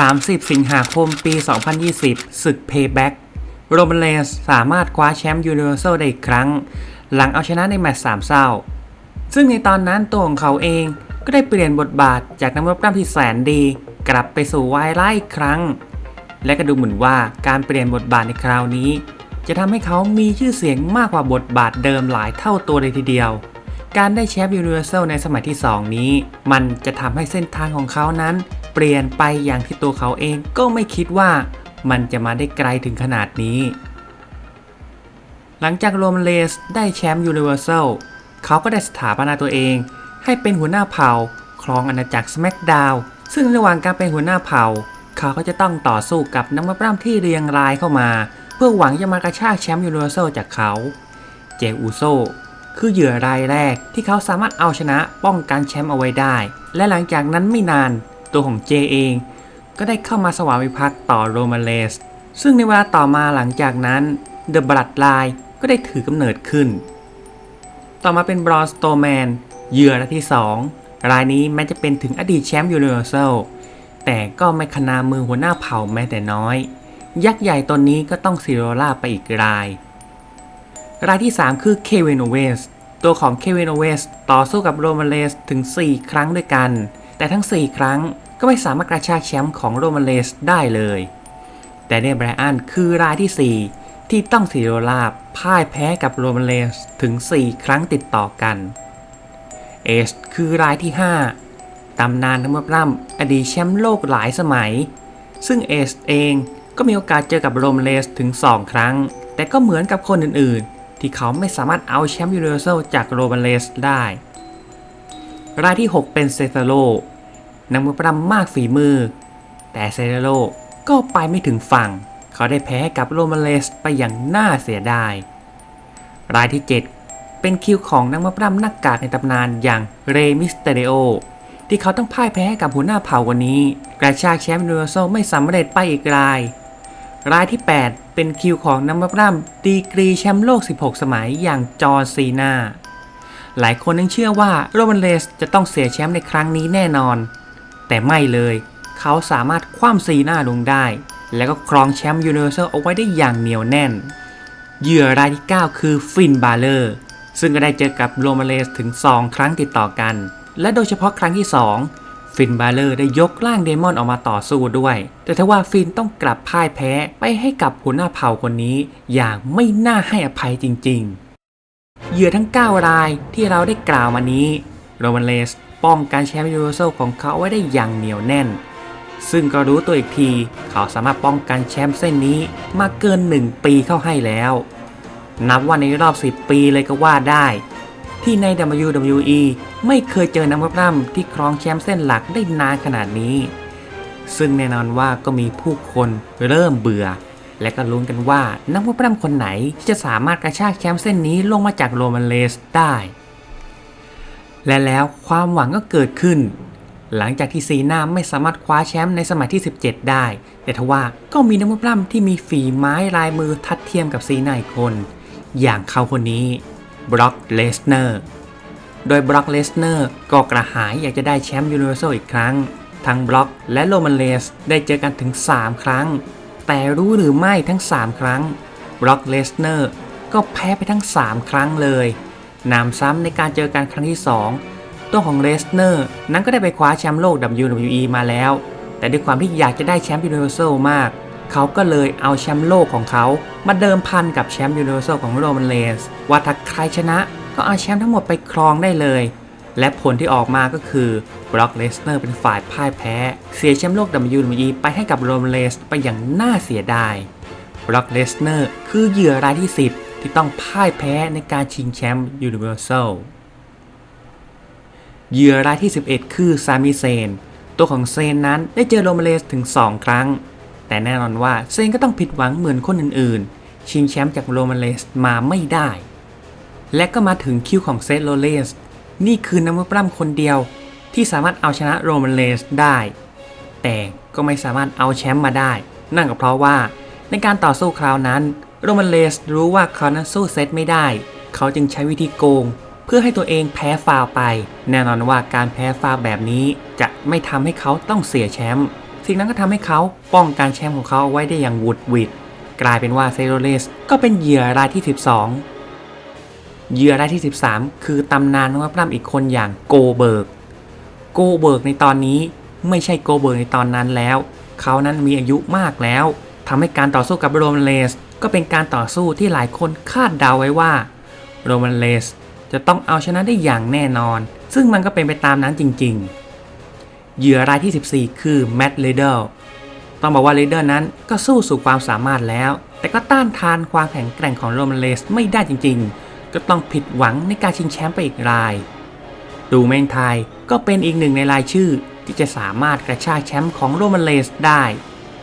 30 สิงหาคมปี 2020 ศึก Payback โรมันเลสสามารถคว้าแชมป์ยูนิเวอร์แซลได้อีกครั้ง หลังเอาชนะในแมตช์สามเศร้า ซึ่งในตอนนั้นตัวของเขาเองก็ได้เปลี่ยนบทบาทจากนักรบกล้ามที่แสนดี กลับไปสู่วายร้ายอีกครั้ง และก็ดูเหมือนว่าการเปลี่ยนบทบาทในคราวนี้ จะทำให้เขามีชื่อเสียงมากกว่าบทบาทเดิมหลายเท่าตัวเลยทีเดียว การได้แชมป์ยูนิเวอร์แซลในสมัยที่ 2 นี้ มันจะทำให้เส้นทางของเขานั้น เปลี่ยนไปอย่างที่ตัวเขาเองก็ไม่คิดว่ามันจะมาได้ไกลถึงขนาดนี้ หลังจากโรมเลสได้แชมป์ยูนิเวอร์แซลเขาก็ได้สถาปนาตัวเอง ให้เป็นหัวหน้าเผ่าครองอาณาจักรส c k กดาวซึ่งระหว่างการเป็นหัวหน้าเผ่า เขาก็จะต้องต่อสู้กับนักมวยปล้ำที่เรียงรายเข้ามา เพื่อหวังจะมากระชากแชมป์ยูนิเวอร์แซลจากเขา เจอูโซคือเหยื่อรายแรกที่เขาสามารถเอาชนะป้องกันแชมป์เอาไว้ได้ และหลังจากนั้นไม่นาน ตัวของเจเอง ก็ได้เข้ามาสวามิภักดิ์ต่อโรมาเลส ซึ่งในเวลาต่อมาหลังจากนั้นเดอะบลัดไลน์ก็ได้ถือกำเนิดขึ้น ต่อมาเป็นบรอนสโตแมนเหยื่อรายที่ 2 รายนี้แม้จะเป็นถึงอดีตแชมป์ยูนิเวอร์แซลแต่ก็ไม่ขนามือหัวหน้าเผ่าแม้แต่น้อย ยักษ์ใหญ่ตนนี้ก็ต้องซีโรล่าไปอีกราย รายที่ 3 คือเควินโอเวสตัวของเควินโอเวสต่อสู้กับโรมันเลสถึง 4 ครั้งด้วยกัน แต่ทั้ง 4 ครั้งก็ไม่สามารถกระชากแชมป์ของโรมันเลสได้เลย แต่เนไบรอันคือรายที่ 4 ที่ต้องซีโรลาบพ่ายแพ้กับโรมันเลสถึง 4 ครั้งติดต่อกันเอสคือรายที่ 5 ตำนานทั้งมวยปล้ำอดีตแชมป์โลกหลายสมัย ซึ่งเอสเองก็มีโอกาสเจอกับโรมันเลสถึง 2 ครั้ง แต่ก็เหมือนกับคนอื่นๆ ที่เขาไม่สามารถเอาแชมป์ยูนิเวอร์แซลจากโรมันเลสได้ รายที่ 6 เป็นเซซาโลนักมวยปล้ำมากฝีมือ แต่เซซาโลก็ไปไม่ถึงฝั่ง เขาได้แพ้กับโรมันเลสไปอย่างน่าเสียดาย รายที่ 7 เป็นคิวของนักมวยปล้ำนักกาดในตำนานอย่างเรมิสเตเรโอที่เขาต้องพ่ายแพ้กับหัวหน้าเผ่าวันนี้ กระชากแชมป์ยูนิเวอร์แซไม่สำเร็จไปอีกราย รายที่ 8 เป็นคิวของนักมวยปล้ำดีกรีแชมป์โลก 16 สมัยอย่างจอร์ซีนา หลายคนยังเชื่อว่าโรมันเลสจะต้องเสียแชมป์ในครั้งนี้แน่นอน แต่ไม่เลย เขาสามารถคว่ำซีนาลงได้ แล้วก็ครองแชมป์ยูนิเวอร์แซลเอาไว้ได้อย่างเหนียวแน่น เหยื่อรายที่ 9 คือฟินบาเลอร์ ซึ่งก็ได้เจอกับโรมาเลสถึง 2 ครั้งติดต่อกัน และโดยเฉพาะครั้งที่ 2 ฟินบาเลอร์ได้ยกร่างเดมอนออกมาต่อสู้ด้วย แต่ทว่าฟินต้องกลับพ่ายแพ้ไปให้กับหัวหน้าเผ่าคนนี้ อย่างไม่น่าให้อภัยจริง ๆ เหยื่อทั้ง 9 รายที่เราได้กล่าวมานี้โรมันเลสป้องกันแชมป์ยูนิเวอร์แซของเขาไว้ได้อย่างเหนียวแน่น ซึ่งก็รู้ตัวอีกทีเขาสามารถป้องกันแชมป์เส้นนี้มาเกิน 1 ปีเข้าให้แล้ว นับว่าในรอบ 10 ปีเลยก็ว่าได้ ที่ใน WWE ไม่เคยเจอนักมวยปล้ำที่ครองแชมป์เส้นหลักได้นานขนาดนี้ ซึ่งแน่นอนว่าก็มีผู้คนเริ่มเบื่อ และก็ลุ้นกันว่านักมวยปล้ำคนไหนที่จะสามารถกระชากแชมป์เส้นนี้ลงมาจากโรมันเลสได้ และแล้วความหวังก็เกิดขึ้น หลังจากที่ซีนาไม่สามารถคว้าแชมป์ในสมัยที่ 17 ได้ แต่ทว่าก็มีนักมวยปล้ำที่มีฝีไม้ลายมือทัดเทียมกับซีนาอีกคน อย่างเขาคนนี้บล็อกเลสเนอร์โดยบล็อกเลสเนอร์ก็กระหายอยากจะได้แชมป์ยูนิเวอร์แซลอีกครั้ง ทั้งบล็อกและโรมันเลสได้เจอกันถึง 3 ครั้ง แต่รู้หรือไม่ทั้ง 3 ครั้งบล็อกเลสเนอร์ก็แพ้ไปทั้ง 3 ครั้งเลยนำซ้ำในการเจอกันครั้งที่ 2 ตัวของเลสเนอร์นั้นก็ได้ไปคว้าแชมป์โลก WWE มาแล้ว แต่ด้วยความที่อยากจะได้แชมป์ยูนิเวอร์แซลมาก เขาก็เลยเอาแชมป์โลกของเขามาเดิมพันกับแชมป์ยูนิเวอร์แซลของโรมันเลนส์ว่าถ้าใครชนะก็เอาแชมป์ทั้งหมดไปครองได้เลย และผลที่ออกมาก็คือบล็อกเลสเนอร์เป็นฝ่ายพ่ายแพ้ เสียแชมป์โลก WWE ไปให้กับโรมันเลสไปอย่างน่าเสียดายบล็อกเลสเนอร์คือเหยื่อรายที่ 10 ที่ต้องพ่ายแพ้ในการชิงแชมป์ยูนิเวอร์แซลเหยื่อรายที่ 11 คือซามิเซน ตัวของเซนนั้นได้เจอโรมเลสถึง 2 ครั้ง แต่แน่นอนว่าเซนก็ต้องผิดหวังเหมือนคนอื่นๆ ชิงแชมป์จากโรมเลสมาไม่ได้ และก็มาถึงคิวของเซธโรเลส นี่คือนักมวยปล้ำคนเดียวที่สามารถเอาชนะโรมันเลสได้ แต่ก็ไม่สามารถเอาแชมป์มาได้ นั่นก็เพราะว่าในการต่อสู้คราวนั้นโรมันเลสรู้ว่าเขานั้นสู้เซตไม่ได้ เขาจึงใช้วิธีโกง เพื่อให้ตัวเองแพ้ฟาวไป แน่นอนว่าการแพ้ฟาวแบบนี้จะไม่ทำให้เขาต้องเสียแชมป์สิ่งนั้นก็ทำให้เขาป้องกันแชมป์ของเขาเอาไว้ได้อย่างวุดวิดกลายเป็นว่าเซโรเลสก็เป็นเหยื่อรายที่ 12 เหยื่อรายที่ 13 คือตำนานนักปล้ำอีกคนอย่างโกเบิร์ก โกเบิร์กในตอนนี้ไม่ใช่โกเบิร์กในตอนนั้นแล้ว เขานั้นมีอายุมากแล้วทำให้การต่อสู้กับโรมันเลส ก็เป็นการต่อสู้ที่หลายคนคาดเดาไว้ว่าโรมันเลสจะต้องเอาชนะได้อย่างแน่นอน ซึ่งมันก็เป็นไปตามนั้นจริง ๆ เหยื่อรายที่ 14 คือแมตต์เลเดอร์ต้องบอกว่าเลเดอร์นั้นก็สู้สุดความสามารถแล้ว แต่ก็ต้านทานความแข็งแกร่งของโรมันเลสไม่ได้จริง ๆ ก็ต้องผิดหวังในการชิงแชมป์ไปอีกราย ดูเมงไทยก็เป็นอีกหนึ่งในรายชื่อที่จะสามารถกระชากแชมป์ของโรมันเลสได้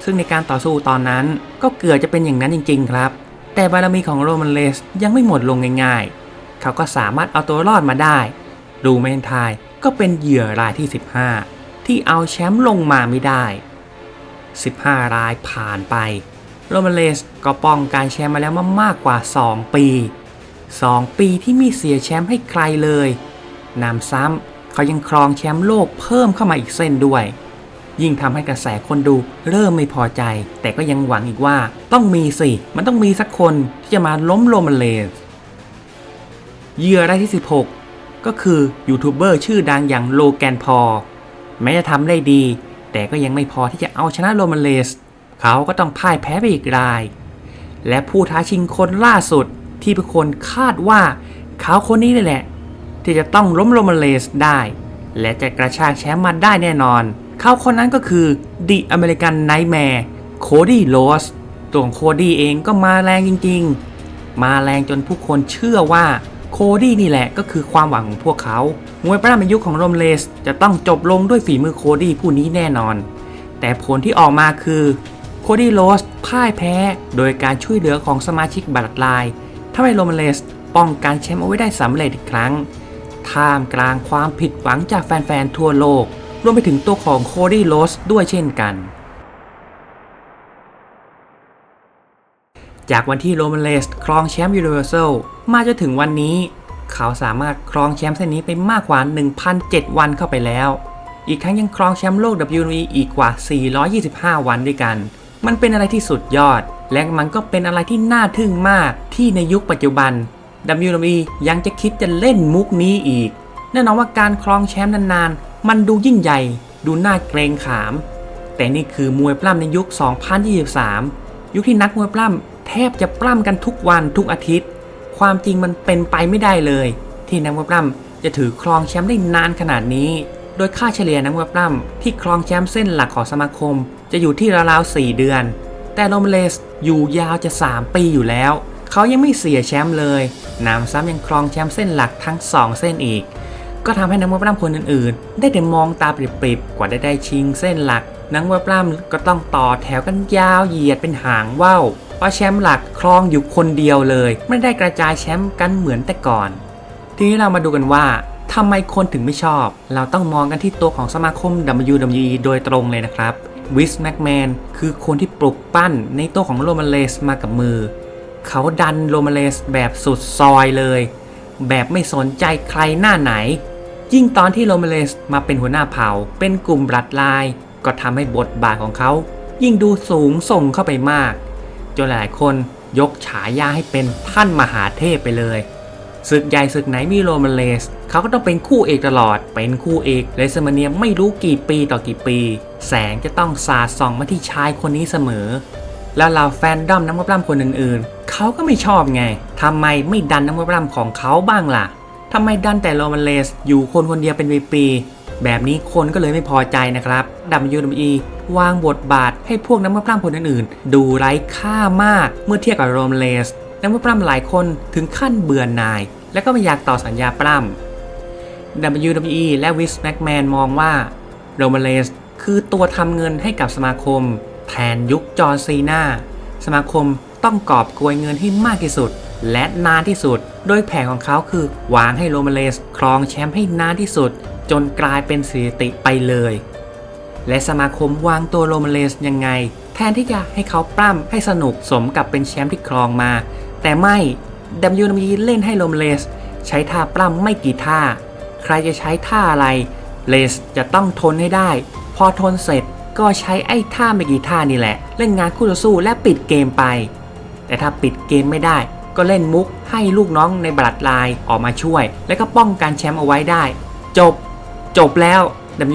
ซึ่งในการต่อสู้ตอนนั้นก็เกือบจะเป็นอย่างนั้นจริง ๆ ครับ แต่บารมีของโรมันเลสยังไม่หมดลงง่ายๆ เขาก็สามารถเอาตัวรอดมาได้ ดูเมนไทยก็เป็นเหยื่อรายที่ 15 ที่เอาแชมป์ลงมาไม่ได้ 15 รายผ่านไป โรมันเลสก็ป้องกันแชมป์มาแล้วมามากกว่า 2 ปี 2 ปีที่ไมีเสียแชมป์ให้ใครเลยนำซ้ำเขายังครองแชมป์โลกเพิ่มเข้ามาอีกเส้นด้วย ยิ่งทำให้กระแสคนดูเริ่มไม่พอใจ แต่ก็ยังหวังอีกว่าต้องมีสิ มันต้องมีสักคนที่จะมาล้มโรมันเลสเหยื่อรายที่ 16 ก็คือยูทูบเบอร์ชื่อดังอย่างโลแกนพอ แม้จะทำได้ดี แต่ก็ยังไม่พอที่จะเอาชนะโรมันเลส เขาก็ต้องพ่ายแพ้ไปอีกราย และผู้ท้าชิงคนล่าสุด ที่เป็นคนคาดว่าเขาคนนี้นี่แหละ ที่จะต้องล้มโรมันเลสได้ และจะกระชากแชมป์มาได้แน่นอน เขาคนนั้นก็คือดิอเมริกันไนท์แมร์โคดี้โรสตัวของโคดี้เองก็มาแรงจริง ๆ มาแรงจนผู้คนเชื่อว่าโคดี้นี่แหละก็คือความหวังของพวกเขามวยปล้ำยุคของโรมเลสจะต้องจบลงด้วยฝีมือโคดี้ผู้นี้แน่นอน แต่ผลที่ออกมาคือโคดี้โรสพ่ายแพ้ โดยการช่วยเหลือของสมาชิกบัตรลายำให้โรมเลสป้องกันแชมป์เอาไว้ได้สำเร็จอีกครั้ง ท่ามกลางความผิดหวังจากแฟนๆทั่วโลก รวมไปถึงตัวของโคดี้โรสด้วยเช่นกัน จากวันที่โรมันเลสครองแชมป์ยูนิเวอร์แซลมาจนถึงวันนี้ เขาสามารถครองแชมป์เส้นนี้ไปมากกว่า 1,007 วันเข้าไปแล้ว อีกทั้งยังครองแชมป์โลก WWE อีกกว่า 425 วันด้วยกัน มันเป็นอะไรที่สุดยอด และมันก็เป็นอะไรที่น่าทึ่งมากที่ในยุคปัจจุบัน WWE ยังจะคิดจะเล่นมุกนี้อีก แน่นอนว่าการครองแชมป์นานๆ มันดูยิ่งใหญ่ ดูน่าเกรงขาม แต่นี่คือมวยปล้ำในยุค 2023 ยุคที่นักมวยปล้ำแทบจะปล้ำกันทุกวันทุกอาทิตย์ ความจริงมันเป็นไปไม่ได้เลย ที่นักมวยปล้ำจะถือครองแชมป์ได้นานขนาดนี้ โดยค่าเฉลี่ยนักมวยปล้ำที่ครองแชมป์เส้นหลักของสมาคม จะอยู่ที่ราวๆ4เดือน แต่โรมเลสอยู่ยาวจะ 3 ปีอยู่แล้ว เขายังไม่เสียแชมป์เลยนำซ้ำยังครองแชมป์เส้นหลักทั้ง 2 เส้นอีก ก็ทำให้นักมวยปล้ำคนอื่นๆ ได้แต่มองตาปริบๆ กว่าได้ได้ชิงเส้นหลัก นักมวยปล้ำก็ต้องต่อแถวกันยาวเหยียดเป็นหางว่าวเพราะแชมป์หลักครองอยู่คนเดียวเลย ไม่ได้กระจายแชมป์กันเหมือนแต่ก่อน ทีนี้เรามาดูกันว่าทำไมคนถึงไม่ชอบ เราต้องมองกันที่ตัวของสมาคม WWE โดยตรงเลยนะครับ วิสแม็กแมนคือคนที่ปลุกปั้นในโตัวของโรมันเลสมากับมือ เขาดันโรมาเลสแบบสุดซอยเลย แบบไม่สนใจใครหน้าไหน ยิ่งตอนที่โรมาเลสมาเป็นหัวหน้าเผ่า เป็นกลุ่มบลัดลน์ก็ทำให้บทบาทของเขา ยิ่งดูสูงส่งเข้าไปมาก จนหลายคนยกฉายาให้เป็นท่านมหาเทพไปเลยศึกใหญ่ศึกไหนมีโรมันเลสเขาก็ต้องเป็นคู่เอกตลอด เป็นคู่เอกเลสเมเนียไม่รู้กี่ปีต่อกี่ปี แสงจะต้องสาดส่องมาที่ชายคนนี้เสมอ แล้วเราแฟนดอมนักมวยปล้ำคนอื่นๆ เขาก็ไม่ชอบไง ทำไมไม่ดันนักมวยปล้ำของเขาบ้างล่ะ ทำไมดันแต่โรมันเลสอยู่คนคนเดียวเป็นปีๆแบบนี้คนก็เลยไม่พอใจนะครับ WWE วางบทบาทให้พวกนักมวยปล้ำคนอื่นๆ ดูไร้ค่ามากเมื่อเทียบกับโรมันเลสนักมวยปล้ำหลายคนถึงขั้นเบื่อหน่าย และก็ไม่อยากต่อสัญญาปล้ำ WWE และวิสแม็กแมนมองว่าโรมันเลส คือตัวทำเงินให้กับสมาคม แทนยุคจอร์ซีนาสมาคมต้องกอบโกยเงินให้มากที่สุด และนานที่สุด โดยแผนของเขาคือวางให้โรมาเลสครองแชมป์ให้นานที่สุด จนกลายเป็นสถิติไปเลย และสมาคมวางตัวโรมาเลสยังไง แทนที่จะให้เขาปล้ำให้สนุกสมกับเป็นแชมป์ที่ครองมา แต่ไม่ WWE เล่นให้โรมาเลสใช้ท่าปล้ำไม่กี่ท่า ใครจะใช้ท่าอะไรเลสจะต้องทนให้ได้ พอทนเสร็จก็ใช้ไอ้ท่าไม่กี่ท่านี่แหละ เล่นงานคู่ต่อสู้และปิดเกมไป แต่ถ้าปิดเกมไม่ได้ ก็เล่นมุกให้ลูกน้องในบลัดไลน์ออกมาช่วย แล้วก็ป้องกันแชมป์เอาไว้ได้ จบ จบแล้ว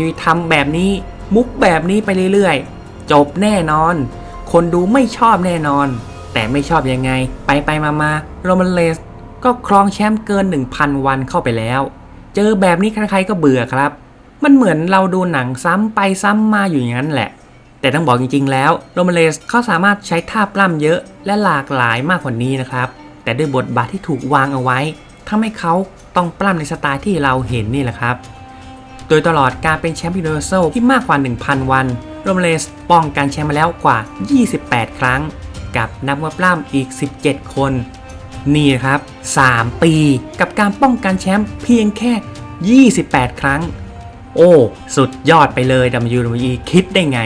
WWE ทำแบบนี้มุกแบบนี้ไปเรื่อยๆ จบแน่นอน คนดูไม่ชอบแน่นอน แต่ไม่ชอบยังไง ไปไปมามาโรมันเลสก็ครองแชมป์เกิน 1,000 วันเข้าไปแล้ว เจอแบบนี้ใครๆก็เบื่อครับ มันเหมือนเราดูหนังซ้ำไปซ้ำมาอยู่อย่างนั้นแหละ แต่ต้องบอกจริงๆ แล้วโรมาเลสเขาสามารถใช้ท่าปล้ำเยอะและหลากหลายมากกว่านี้นะครับ แต่ด้วยบทบาทที่ถูกวางเอาไว้ทำให้เขาต้องปล้ำในสไตล์ที่เราเห็นนี่แหละครับ โดยตลอดการเป็นแชมป์ยูนิเวอร์แซลที่มากกว่า 1,000 วันโรมาเลสป้องกันแชมป์มาแล้วกว่า 28 ครั้ง กับนักมวยปล้ำอีก 17 คน นี่นครับ 3 ปีกับการป้องกันแชมป์เพียงแค่ 28 ครั้ง โอ้ สุดยอดไปเลย WWE คิดได้ไง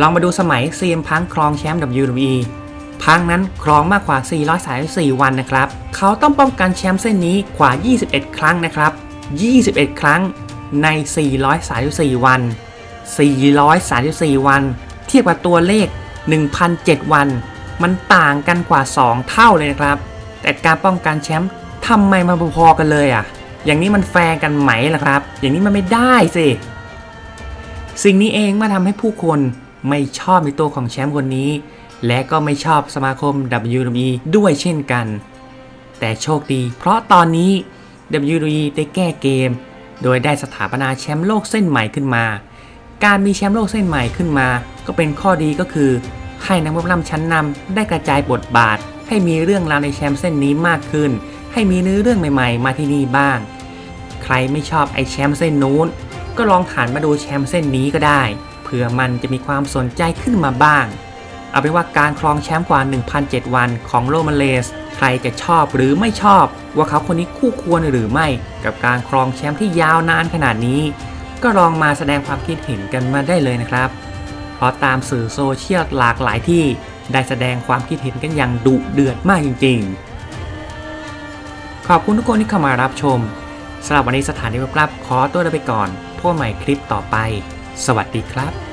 ลองมาดูสมัย CM พังครองแชมป์ WWE พังนั้นครองมากกว่า 434 วันนะครับ เขาต้องป้องกันแชมป์เส้นนี้กว่า 21 ครั้งนะครับ 21 ครั้งใน 434 วัน 434 วัน เทียบกับตัวเลข 1,007 วัน มันต่างกันกว่า 2 เท่าเลยนะครับ แต่การป้องกันแชมป์ทำไมมันพอๆกันเลยอะ อย่างนี้มันแฟร์กันไหมล่ะครับ อย่างนี้มันไม่ได้สิ สิ่งนี้เองมาทำให้ผู้คนไม่ชอบในตัวของแชมป์คนนี้ และก็ไม่ชอบสมาคม WWE ด้วยเช่นกัน แต่โชคดี เพราะตอนนี้ WWE ได้แก้เกม โดยได้สถาปนาแชมป์โลกเส้นใหม่ขึ้นมา การมีแชมป์โลกเส้นใหม่ขึ้นมา ก็เป็นข้อดีก็คือ ให้นักมวยปล้ำชั้นนำได้กระจายบทบาท ให้มีเรื่องราวในแชมป์เส้นนี้มากขึ้นให้มีเนื้อเรื่องใหม่ ๆ มาที่นี่บ้าง ใครไม่ชอบไอแชมป์เส้นนู้น ก็ลองหันมาดูแชมป์เส้นนี้ก็ได้ เผื่อมันจะมีความสนใจขึ้นมาบ้าง เอาเป็นว่าการครองแชมป์กว่า 1,007 วันของโรมันเลส ใครจะชอบหรือไม่ชอบ ว่าเขาคนนี้คู่ควรหรือไม่ กับการครองแชมป์ที่ยาวนานขนาดนี้ ก็ลองมาแสดงความคิดเห็นกันมาได้เลยนะครับ เพราะตามสื่อโซเชียลหลากหลายที่ได้แสดงความคิดเห็นกันอย่างดุเดือดมากจริง ๆ ขอบคุณทุกคนที่เข้ามารับชม สำหรับวันนี้สถานีวบกลับขอตัวลาไปก่อนพบใหม่คลิปต่อไป สวัสดีครับ